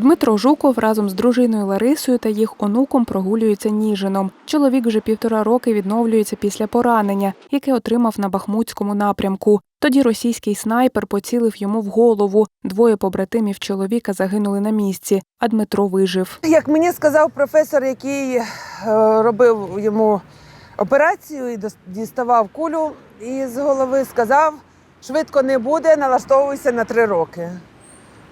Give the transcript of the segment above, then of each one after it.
Дмитро Жуков разом з дружиною Ларисою та їх онуком прогулюється Ніжином. Чоловік вже півтора роки відновлюється після поранення, яке отримав на Бахмутському напрямку. Тоді російський снайпер поцілив йому в голову. Двоє побратимів чоловіка загинули на місці, а Дмитро вижив. Як мені сказав професор, який е, робив йому операцію і діставав кулю із голови, сказав, швидко не буде, налаштовуйся на три роки.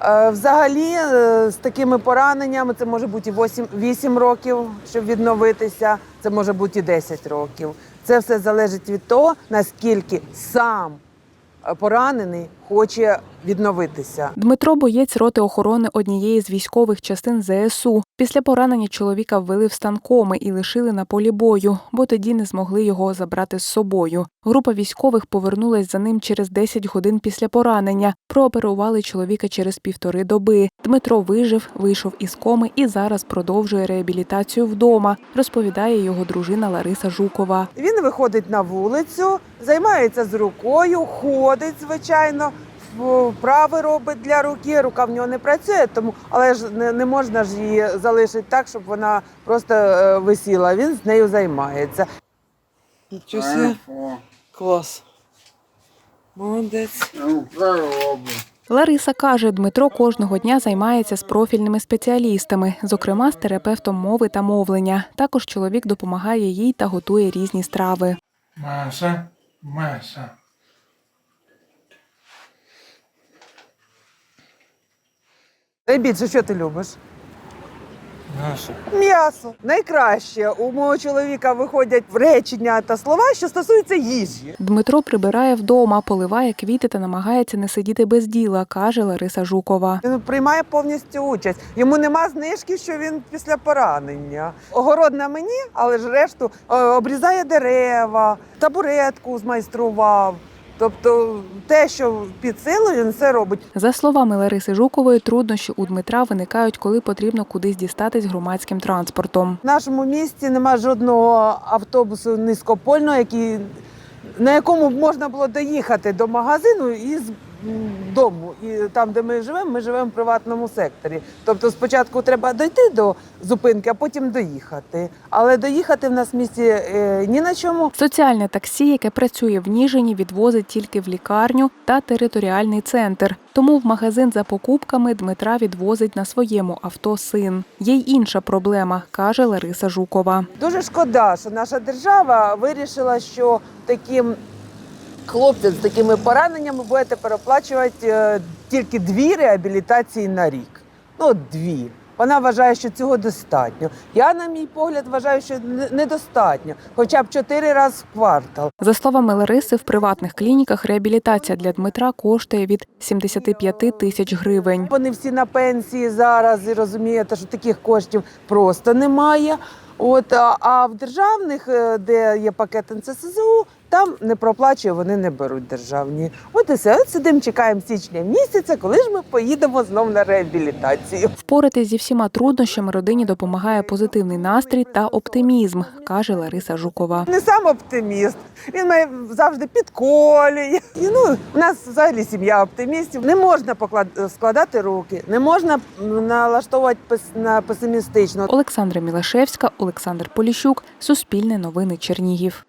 Е, Взагалі, е, з такими пораненнями це може бути і 8, 8 років, щоб відновитися, це може бути і 10 років. Це все залежить від того, наскільки сам поранений хоче відновитися. Дмитро боєць роти охорони однієї з військових частин ЗСУ. Після поранення чоловіка ввели в стан коми і лишили на полі бою, бо тоді не змогли його забрати з собою. Група військових повернулась за ним через 10 годин після поранення. Прооперували чоловіка через півтори доби. Дмитро вижив, вийшов із коми і зараз продовжує реабілітацію вдома, розповідає його дружина Лариса Жукова. Він виходить на вулицю, займається з рукою, ходить, звичайно, вправи робить для руки. Рука в нього не працює, тому але ж не, не можна ж її залишити так, щоб вона просто е, висіла. Він з нею займається. Нічого себе. Клас. Молодець. Лариса каже, Дмитро кожного дня займається з профільними спеціалістами, зокрема з терапевтом мови та мовлення. Також чоловік допомагає їй та готує різні страви. Маша, Маша. Найбільше, що ти любиш? Наша. М'ясо. Найкраще у мого чоловіка виходять речення та слова, що стосуються їжі. Дмитро прибирає вдома, поливає квіти та намагається не сидіти без діла, каже Лариса Жукова. Він приймає повністю участь. Йому нема знижки, що він після поранення. Огород на мені, але ж решту е, обрізає дерева, табуретку змайстрував. Тобто те, що під силою, він все робить. За словами Лариси Жукової, труднощі у Дмитра виникають, коли потрібно кудись дістатись громадським транспортом. В нашому місті нема жодного автобусу низькопольного, який, на якому можна було доїхати до магазину м, дому. І там, де ми живемо, ми живемо в приватному секторі. Тобто спочатку треба дойти до зупинки, а потім доїхати. Але доїхати в нас в місті е, ні на чому. Соціальне таксі, яке працює в Ніжині, відвозить тільки в лікарню та територіальний центр. Тому в магазин за покупками Дмитра відвозить на своєму авто син. Є й інша проблема, каже Лариса Жукова. Дуже шкода, що наша держава вирішила, що таким хлопцям з такими пораненнями буде тепер оплачувати е, тільки дві реабілітації на рік. Ну, дві. Вона вважає, що цього достатньо. Я, на мій погляд, вважаю, що не- недостатньо, хоча б чотири рази в квартал. За словами Лариси, в приватних клініках реабілітація для Дмитра коштує від 75 тисяч гривень. Вони всі на пенсії зараз і розумієте, що таких коштів просто немає. От, а, в державних, е, де є пакет НССЗУ, там не проплачує, вони не беруть державні. От і все. От сидимо, чекаємо січня місяця, коли ж ми поїдемо знов на реабілітацію. Впоратись зі всіма труднощами родині допомагає позитивний настрій та оптимізм, каже Лариса Жукова. Не сам оптиміст. Він має завжди підколює. І, ну, у нас взагалі сім'я оптимістів. Не можна поклад- складати руки, не можна налаштовувати на песимістично. Олександра Мілашевська, Олександр Поліщук, Суспільне новини Чернігів.